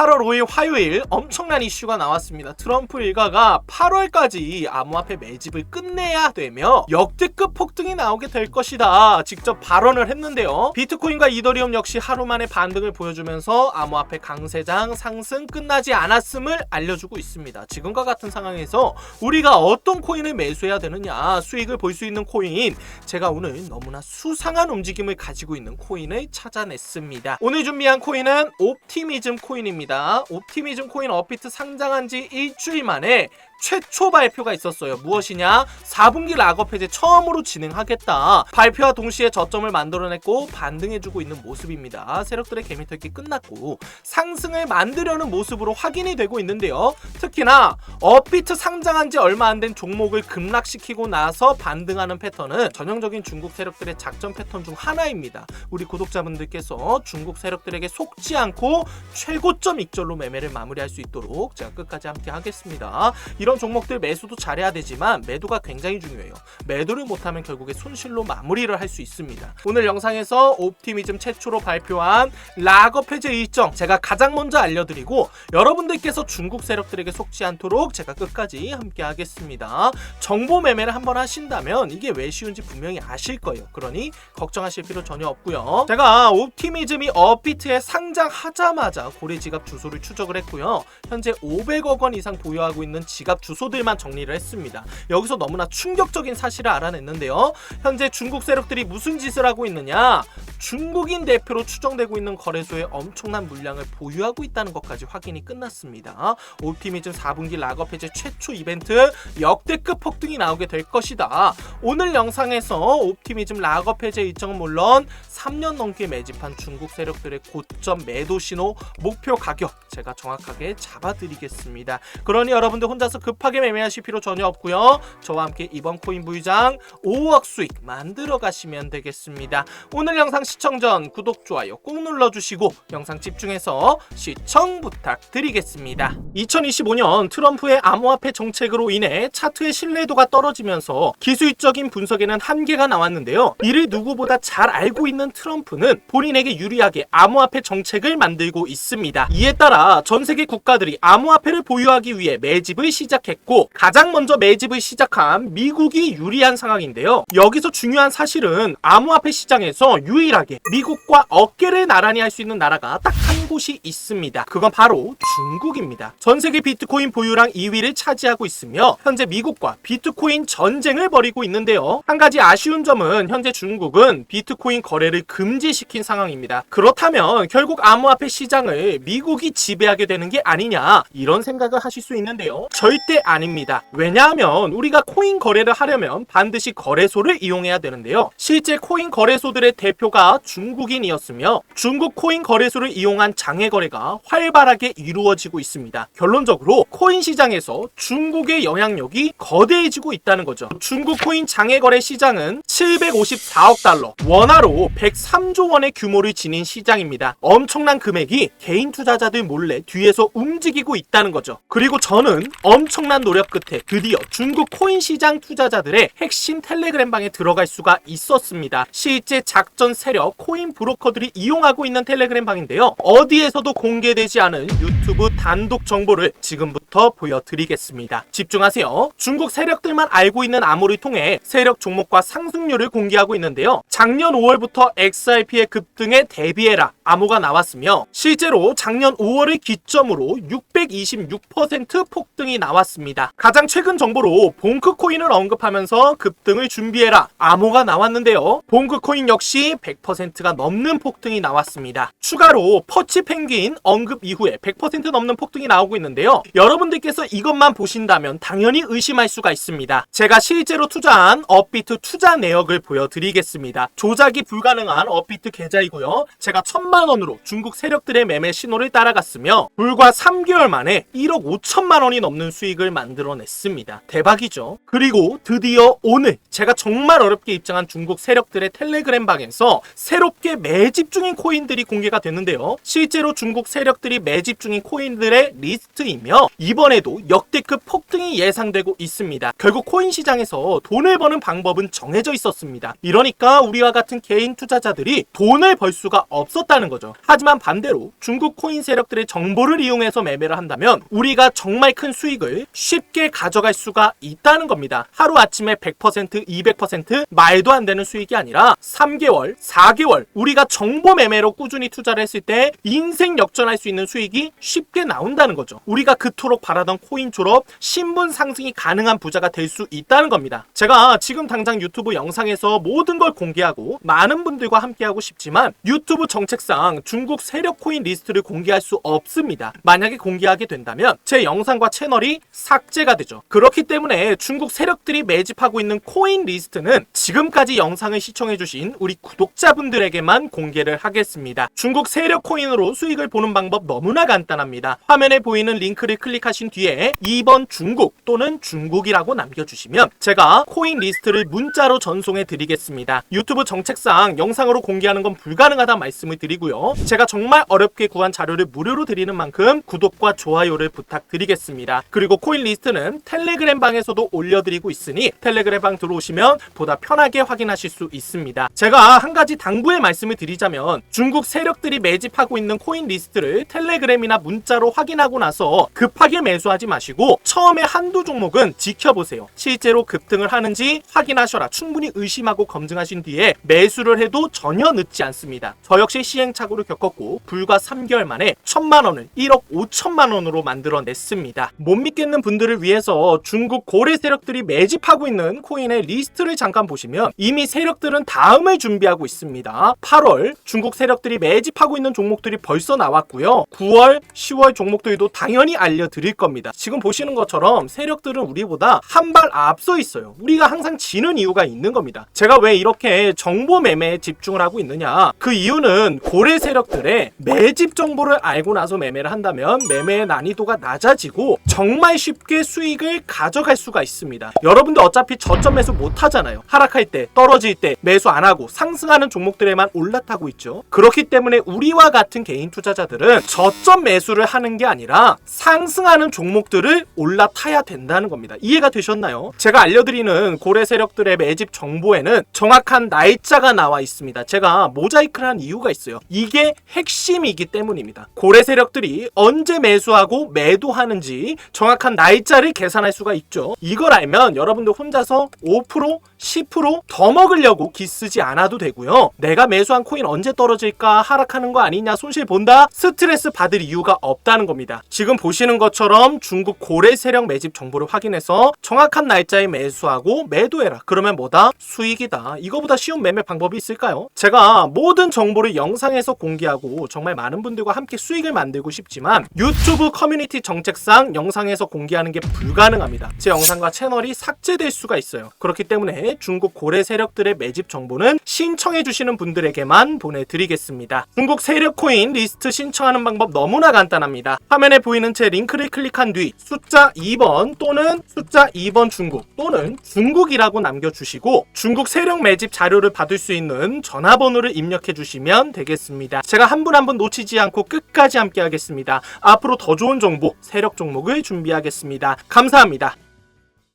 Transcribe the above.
8월 5일 화요일 엄청난 이슈가 나왔습니다. 트럼프 일가가 8월까지 암호화폐 매집을 끝내야 되며 역대급 폭등이 나오게 될 것이다. 직접 발언을 했는데요. 비트코인과 이더리움 역시 하루 만에 반등을 보여주면서 암호화폐 강세장 상승 끝나지 않았음을 알려주고 있습니다. 지금과 같은 상황에서 우리가 어떤 코인을 매수해야 되느냐 수익을 볼 수 있는 코인 제가 오늘 너무나 수상한 움직임을 가지고 있는 코인을 찾아냈습니다. 오늘 준비한 코인은 옵티미즘 코인입니다. 옵티미즘 코인 업비트 상장한 지 일주일 만에 최초 발표가 있었어요. 무엇이냐? 4분기 락업 해제 처음으로 진행하겠다. 발표와 동시에 저점을 만들어냈고 반등해주고 있는 모습입니다. 세력들의 개미털기 끝났고 상승을 만들려는 모습으로 확인이 되고 있는데요. 특히나 업비트 상장한 지 얼마 안 된 종목을 급락시키고 나서 반등하는 패턴은 전형적인 중국 세력들의 작전 패턴 중 하나입니다. 우리 구독자분들께서 중국 세력들에게 속지 않고 최고점 익절로 매매를 마무리할 수 있도록 제가 끝까지 함께 하겠습니다. 이런 종목들 매수도 잘해야 되지만 매도가 굉장히 중요해요. 매도를 못하면 결국에 손실로 마무리를 할 수 있습니다. 오늘 영상에서 옵티미즘 최초로 발표한 락업 해제 일정 제가 가장 먼저 알려드리고 여러분들께서 중국 세력들에게 속지 않도록 제가 끝까지 함께 하겠습니다. 정보 매매를 한번 하신다면 이게 왜 쉬운지 분명히 아실 거예요. 그러니 걱정하실 필요 전혀 없고요. 제가 옵티미즘이 업비트에 상장하자마자 고래 지갑 주소를 추적을 했고요. 현재 500억 원 이상 보유하고 있는 지갑 주소들만 정리를 했습니다. 여기서 너무나 충격적인 사실을 알아냈는데요. 현재 중국 세력들이 무슨 짓을 하고 있느냐? 중국인 대표로 추정되고 있는 거래소에 엄청난 물량을 보유하고 있다는 것까지 확인이 끝났습니다. 옵티미즘 4분기 락업 해제 최초 이벤트 역대급 폭등이 나오게 될 것이다. 오늘 영상에서 옵티미즘 락업 해제 일정은 물론 3년 넘게 매집한 중국 세력들의 고점 매도 신호 목표 가격 제가 정확하게 잡아드리겠습니다. 그러니 여러분들 혼자서 급하게 매매하실 필요 전혀 없고요. 저와 함께 이번 코인 부의장 5억 수익 만들어 가시면 되겠습니다. 오늘 영상 시청 전 구독, 좋아요 꼭 눌러주시고 영상 집중해서 시청 부탁드리겠습니다. 2025년 트럼프의 암호화폐 정책으로 인해 차트의 신뢰도가 떨어지면서 기술적인 분석에는 한계가 나왔는데요. 이를 누구보다 잘 알고 있는 트럼프는 본인에게 유리하게 암호화폐 정책을 만들고 있습니다. 이에 따라 전 세계 국가들이 암호화폐를 보유하기 위해 매집을 시작했고 가장 먼저 매집을 시작한 미국이 유리한 상황인데요. 여기서 중요한 사실은 암호화폐 시장에서 유일하게 미국과 어깨를 나란히 할 수 있는 나라가 딱 한 곳이 있습니다. 그건 바로 중국입니다. 전 세계 비트코인 보유량 2위를 차지하고 있으며 현재 미국과 비트코인 전쟁을 벌이고 있는데요. 한 가지 아쉬운 점은 현재 중국은 비트코인 거래를 금지시킨 상황입니다. 그렇다면 결국 암호화폐 시장을 미국 이 지배하게 되는 게 아니냐 이런 생각을 하실 수 있는데요. 절대 아닙니다. 왜냐하면 우리가 코인 거래를 하려면 반드시 거래소를 이용해야 되는데요. 실제 코인 거래소들의 대표가 중국인이었으며 중국 코인 거래소를 이용한 장외 거래가 활발하게 이루어지고 있습니다. 결론적으로 코인 시장에서 중국의 영향력이 거대해지고 있다는 거죠. 중국 코인 장외 거래 시장은 754억 달러, 원화로 103조 원의 규모를 지닌 시장입니다. 엄청난 금액이 개인 투자 자들 몰래 뒤에서 움직이고 있다는 거죠. 그리고 저는 엄청난 노력 끝에 드디어 중국 코인 시장 투자자들의 핵심 텔레그램 방에 들어갈 수가 있었습니다. 실제 작전 세력 코인 브로커들이 이용하고 있는 텔레그램 방인데요. 어디에서도 공개되지 않은 유튜브 단독 정보를 지금부터 보여드리겠습니다. 집중하세요. 중국 세력들만 알고 있는 암호를 통해 세력 종목과 상승률을 공개하고 있는데요. 작년 5월부터 XRP의 급등에 대비해라 암호가 나왔으며 실제로 작년 5월을 기점으로 626% 폭등이 나왔습니다. 가장 최근 정보로 봉크코인을 언급하면서 급등을 준비해라 암호가 나왔는데요. 봉크코인 역시 100%가 넘는 폭등이 나왔습니다. 추가로 퍼치 펭귄 언급 이후에 100% 넘는 폭등이 나오고 있는데요. 여러분들께서 이것만 보신다면 당연히 의심할 수가 있습니다. 제가 실제로 투자한 업비트 투자 내역을 보여드리겠습니다. 조작이 불가능한 업비트 계좌이고요. 제가 천만 원으로 중국 세력들의 매매 신호를 따라갔으며 불과 3개월 만에 1억 5천만 원이 넘는 수익을 만들어냈습니다. 대박이죠. 그리고 드디어 오늘 제가 정말 어렵게 입장한 중국 세력들의 텔레그램 방에서 새롭게 매집 중인 코인들이 공개가 됐는데요. 실제로 중국 세력들이 매집 중인 코인들의 리스트이며 이번에도 역대급 폭등이 예상되고 있습니다. 결국 코인 시장에서 돈을 버는 방법은 정해져 있었습니다. 이러니까 우리와 같은 개인 투자자들이 돈을 벌 수가 없었다는 거죠. 하지만 반대로 중국 코인 세력들의 정보를 이용해서 매매를 한다면 우리가 정말 큰 수익을 쉽게 가져갈 수가 있다는 겁니다. 하루 아침에 100%, 200% 말도 안 되는 수익이 아니라 3개월, 4개월 우리가 정보 매매로 꾸준히 투자를 했을 때 인생 역전할 수 있는 수익이 쉽게 나온다는 거죠. 우리가 그토록 바라던 코인 졸업, 신분 상승이 가능한 부자가 될 수 있다는 겁니다. 제가 지금 당장 유튜브 영상에서 모든 걸 공개하고 많은 분들과 함께하고 싶지만 유튜브 정책상 중국 세력 코인 리스트를 공개 할 수 없습니다. 만약에 공개하게 된다면 제 영상과 채널이 삭제가 되죠. 그렇기 때문에 중국 세력들이 매집하고 있는 코인 리스트는 지금까지 영상을 시청해주신 우리 구독자분들에게만 공개를 하겠습니다. 중국 세력 코인으로 수익을 보는 방법 너무나 간단합니다. 화면에 보이는 링크를 클릭하신 뒤에 2번 중국 또는 중국이라고 남겨주시면 제가 코인 리스트를 문자로 전송해 드리겠습니다. 유튜브 정책상 영상으로 공개하는 건 불가능하다 말씀을 드리고요. 제가 정말 어렵게 구한 자료를 무료로 드리는 만큼 구독과 좋아요를 부탁드리겠습니다. 그리고 코인 리스트는 텔레그램 방에서도 올려드리고 있으니 텔레그램 방 들어오시면 보다 편하게 확인하실 수 있습니다. 제가 한 가지 당부의 말씀을 드리자면 중국 세력들이 매집하고 있는 코인 리스트를 텔레그램이나 문자로 확인하고 나서 급하게 매수하지 마시고 처음에 한두 종목은 지켜보세요. 실제로 급등을 하는지 확인하셔라. 충분히 의심하고 검증하신 뒤에 매수를 해도 전혀 늦지 않습니다. 저 역시 시행착오를 겪었고 불과 3개월 만에 천만 원을 1억 5천만 원으로 만들어냈습니다. 못 믿겠는 분들을 위해서 중국 고래 세력들이 매집하고 있는 코인의 리스트를 잠깐 보시면 이미 세력들은 다음을 준비하고 있습니다. 8월 중국 세력들이 매집하고 있는 종목들이 벌써 나왔고요. 9월, 10월 종목들도 당연히 알려드릴 겁니다. 지금 보시는 것처럼 세력들은 우리보다 한 발 앞서 있어요. 우리가 항상 지는 이유가 있는 겁니다. 제가 왜 이렇게 정보 매매에 집중을 하고 있느냐? 그 이유는 고래 세력들의 매집 정보를 알고 나서 매매를 한다면 매매의 난이도가 낮아지고 정말 쉽게 수익을 가져갈 수가 있습니다. 여러분들 어차피 저점 매수 못 하잖아요. 하락할 때, 떨어질 때 매수 안 하고 상승하는 종목들에만 올라타고 있죠. 그렇기 때문에 우리와 같은 개인 투자자들은 저점 매수를 하는 게 아니라 상승하는 종목들을 올라타야 된다는 겁니다. 이해가 되셨나요? 제가 알려드리는 고래 세력들의 매집 정보에는 정확한 날짜가 나와 있습니다. 제가 모자이크를 한 이유가 있어요. 이게 핵심이기 때문입니다. 고래 세력들이 언제 매수하고 매도하는지 정확한 날짜를 계산할 수가 있죠. 이걸 알면 여러분들 혼자서 5%, 10%더 먹으려고 기 쓰지 않아도 되고요. 내가 매수한 코인 언제 떨어질까 하락하는 거 아니냐 손실 본다 스트레스 받을 이유가 없다는 겁니다. 지금 보시는 것처럼 중국 고래 세력 매집 정보를 확인해서 정확한 날짜에 매수하고 매도해라. 그러면 뭐다? 수익이다. 이거보다 쉬운 매매 방법이 있을까요? 제가 모든 정보를 영상에서 공개하고 정말 많은 분들과 함께 수익을 만들고 싶지만 유튜브 커뮤니티 정책상 영상에서 공개하는 게 불가능합니다. 제 영상과 채널이 삭제될 수가 있어요. 그렇기 때문에 중국 고래 세력들의 매집 정보는 신청해 주시는 분들에게만 보내드리겠습니다. 중국 세력 코인 리스트 신청하는 방법 너무나 간단합니다. 화면에 보이는 제 링크를 클릭한 뒤 숫자 2번 또는 숫자 2번 중국 또는 중국이라고 남겨주시고 중국 세력 매집 자료를 받을 수 있는 전화번호를 입력해 주시면 되겠습니다. 제가 한 분 한 분 놓치지 않고 끝까지 함께 하겠습니다. 앞으로 더 좋은 정보, 세력 종목을 준비하겠습니다. 감사합니다.